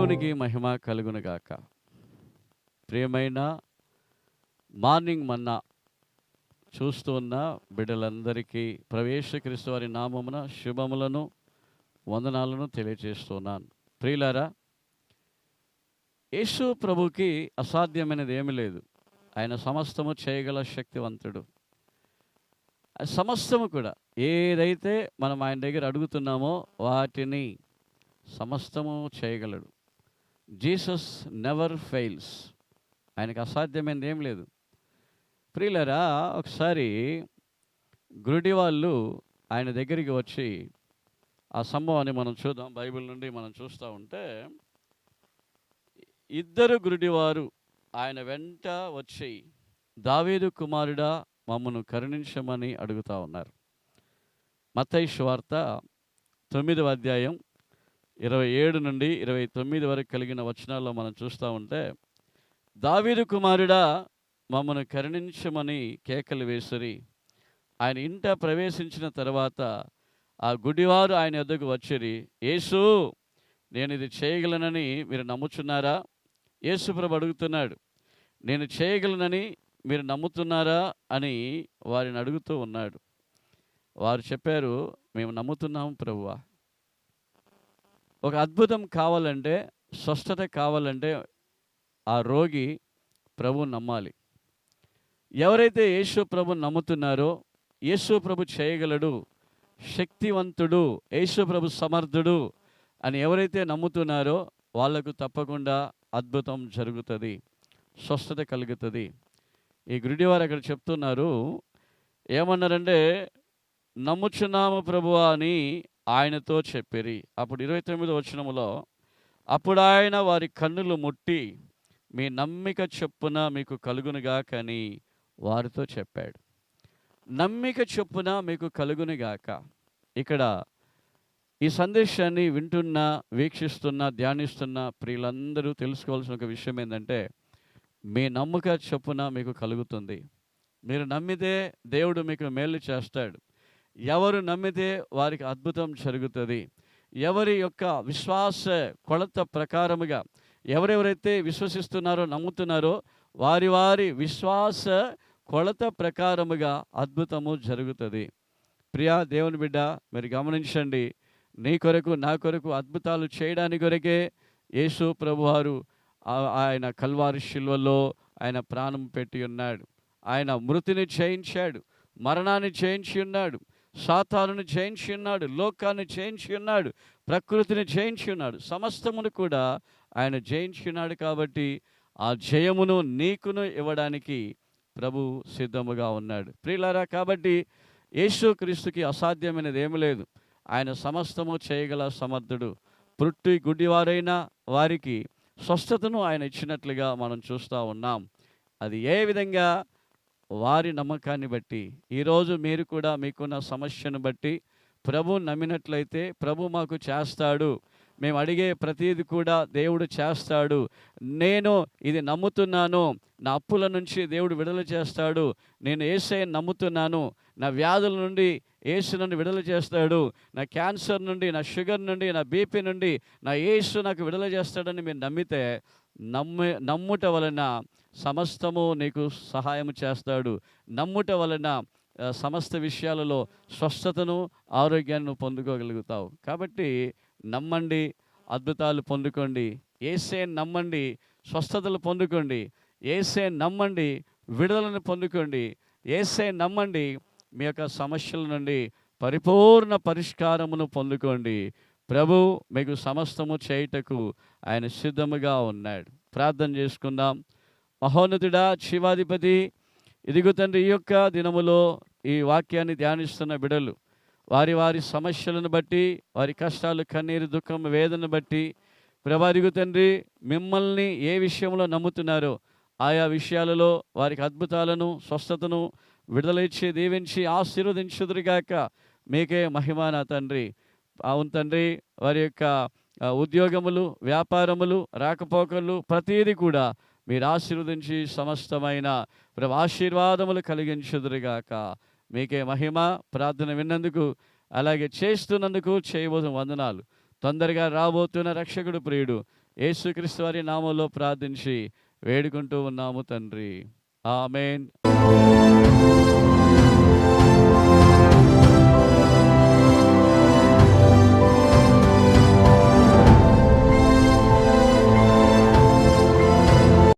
దేవునికి మహిమ కలుగునుగాక ప్రియమైన మార్నింగ్ మన్నా చూస్తూ ఉన్న బిడ్డలందరికీ ప్రవేశక్రీస్తు వారి నామమున శుభములను వందనాలను తెలియజేస్తున్నాను ప్రియులారా యేసు ప్రభుకి అసాధ్యమైనది ఏమీ లేదు. ఆయన సమస్తము చేయగల శక్తివంతుడు. సమస్తము కూడా ఏదైతే మనం ఆయన దగ్గర అడుగుతున్నామో వాటిని సమస్తము చేయగలడు. Jesus never fails. ఆయనకు అసాధ్యమైనది ఏం లేదు. ప్రియులరా ఒకసారి గురుడి వాళ్ళు ఆయన దగ్గరికి వచ్చి ఆ సంభవాన్ని మనం చూద్దాం. బైబిల్ నుండి మనం చూస్తూ ఉంటే ఇద్దరు గురుడివారు ఆయన వెంట వచ్చి దావీదు కుమారుడా మమ్మను కరుణించమని అడుగుతా ఉన్నారు. మతైష్ వార్త తొమ్మిదవ అధ్యాయం ఇరవై ఏడు నుండి ఇరవై తొమ్మిది వరకు కలిగిన వచనాల్లో మనం చూస్తూ ఉంటే దావీదు కుమారుడా మమ్మను కరుణించమని కేకలు వేసిరి. ఆయన ఇంట ప్రవేశించిన తర్వాత ఆ గుడివారు ఆయన ఎద్దకు వచ్చిరి. యేసు నేను ఇది చేయగలనని మీరు నమ్ముచున్నారా? యేసుప్రభు అడుగుతున్నాడు నేను చేయగలనని మీరు నమ్ముతున్నారా? అని వారిని అడుగుతూ ఉన్నాడు. వారు చెప్పారు మేము నమ్ముతున్నాము ప్రభువా. ఒక అద్భుతం కావాలంటే స్వస్థత కావాలంటే ఆ రోగి ప్రభు నమ్మాలి. ఎవరైతే యేసు ప్రభు నమ్ముతున్నారో యేసు ప్రభు చేయగలడు శక్తివంతుడు యేసు ప్రభు సమర్థుడు అని ఎవరైతే నమ్ముతున్నారో వాళ్ళకు తప్పకుండా అద్భుతం జరుగుతుంది స్వస్థత కలుగుతుంది. ఈ గురుడివారు అక్కడ చెప్తున్నారు ఏమన్నారంటే నమ్ముచున్నాము ప్రభువా అని ఆయనతో చెప్పిరి. అప్పుడు ఇరవై తొమ్మిది వచనములో అప్పుడు ఆయన వారి కన్నులు ముట్టి మీ నమ్మిక చొప్పున మీకు కలుగునుగాకని వారితో చెప్పాడు. నమ్మిక చొప్పున మీకు కలుగునుగాక. ఇక్కడ ఈ సందేశాన్ని వింటున్న వీక్షిస్తున్న ధ్యానిస్తున్న ప్రియులందరూ తెలుసుకోవాల్సిన ఒక విషయం ఏంటంటే మీ నమ్మక చొప్పున మీకు కలుగుతుంది. మీరు నమ్మితే దేవుడు మీకు మేలు చేస్తాడు. ఎవరు నమ్మితే వారికి అద్భుతం జరుగుతుంది. ఎవరి యొక్క విశ్వాస కొలత ప్రకారముగా ఎవరెవరైతే విశ్వసిస్తున్నారో నమ్ముతున్నారో వారి వారి విశ్వాస కొలత ప్రకారముగా అద్భుతము జరుగుతుంది. ప్రియా దేవుని బిడ్డ మీరు గమనించండి. నీ కొరకు నా కొరకు అద్భుతాలు చేయడాని కొరకే యేసు ప్రభువారు ఆయన కల్వారి శిల్వలో ఆయన ప్రాణం పెట్టి ఉన్నాడు. ఆయన మృతిని జయించాడు మరణాన్ని జయించి ఉన్నాడు. సాతానుని జయించి ఉన్నాడు లోకాన్ని జయించి ఉన్నాడు ప్రకృతిని జయించి ఉన్నాడు సమస్తమును కూడా ఆయన జయించి ఉన్నాడు కాబట్టి ఆ జయమును నీకును ఇవ్వడానికి ప్రభు సిద్ధముగా ఉన్నాడు. ప్రియులారా కాబట్టి యేసుక్రీస్తుకి అసాధ్యమైనది ఏమి లేదు. ఆయన సమస్తము చేయగల సమర్థుడు. పుట్టి గుడ్డివారైన వారికి స్వస్థతను ఆయన ఇచ్చినట్లుగా మనం చూస్తూ ఉన్నాం. అది ఏ విధంగా వారి నమ్మకాన్ని బట్టి ఈరోజు మీరు కూడా మీకున్న సమస్యను బట్టి ప్రభు నమ్మినట్లయితే ప్రభు మాకు చేస్తాడు. మేము అడిగే ప్రతిది కూడా దేవుడు చేస్తాడు. నేను ఇది నమ్ముతున్నాను. నా అప్పుల నుంచి దేవుడు విడుదల చేస్తాడు. నేను ఏసై నమ్ముతున్నాను. నా వ్యాధుల నుండి ఏసు నన్ను విడుదల చేస్తాడు. నా క్యాన్సర్ నుండి నా షుగర్ నుండి నా బీపీ నుండి నా ఏసు నాకు విడుదల చేస్తాడని మీరు నమ్మితే నమ్మి నమ్ముట వలన సమస్తము నీకు సహాయం చేస్తాడు. నమ్ముట వలన సమస్త విషయాలలో స్వస్థతను ఆరోగ్యాన్ని పొందుకోగలుగుతావు. కాబట్టి నమ్మండి అద్భుతాలు పొందుకోండి. ఏసే నమ్మండి స్వస్థతలు పొందుకోండి. ఏసే నమ్మండి విడుదలను పొందుకోండి. ఏసే నమ్మండి మీ యొక్క సమస్యల నుండి పరిపూర్ణ పరిష్కారమును పొందుకోండి. ప్రభు మీకు సమస్తము చేయుటకు ఆయన సిద్ధముగా ఉన్నాడు. ప్రార్థన చేసుకుందాం. మహోన్నతుడా శివాధిపతి ఇదిగో తండ్రి ఈ యొక్క దినములో ఈ వాక్యాన్ని ధ్యానిస్తున్న బిడలు వారి వారి సమస్యలను బట్టి వారి కష్టాలు కన్నీరు దుఃఖం వేదన బట్టి ప్రభాదిగు తండ్రి మిమ్మల్ని ఏ విషయంలో నమ్ముతున్నారో ఆయా విషయాలలో వారికి అద్భుతాలను స్వస్థతను విడుదల ఇచ్చి దీవించి ఆశీర్వదించుదురుగాక. మీకే మహిమాన తండ్రి. అవును తండ్రి వారి యొక్క ఉద్యోగములు వ్యాపారములు రాకపోకలు ప్రతీది కూడా మీరు ఆశీర్వదించి సమస్తమైన ప్రభు ఆశీర్వాదములు కలిగించుదురుగాక. మీకే మహిమ ప్రార్థన విన్నందుకు అలాగే చేస్తున్నందుకు చేయబోతున్న వందనాలు. తొందరగా రాబోతున్న రక్షకుడు ప్రియుడు యేసుక్రీస్తు వారి నామంలో ప్రార్థించి వేడుకుంటూ ఉన్నాము తండ్రి. ఆమెన్.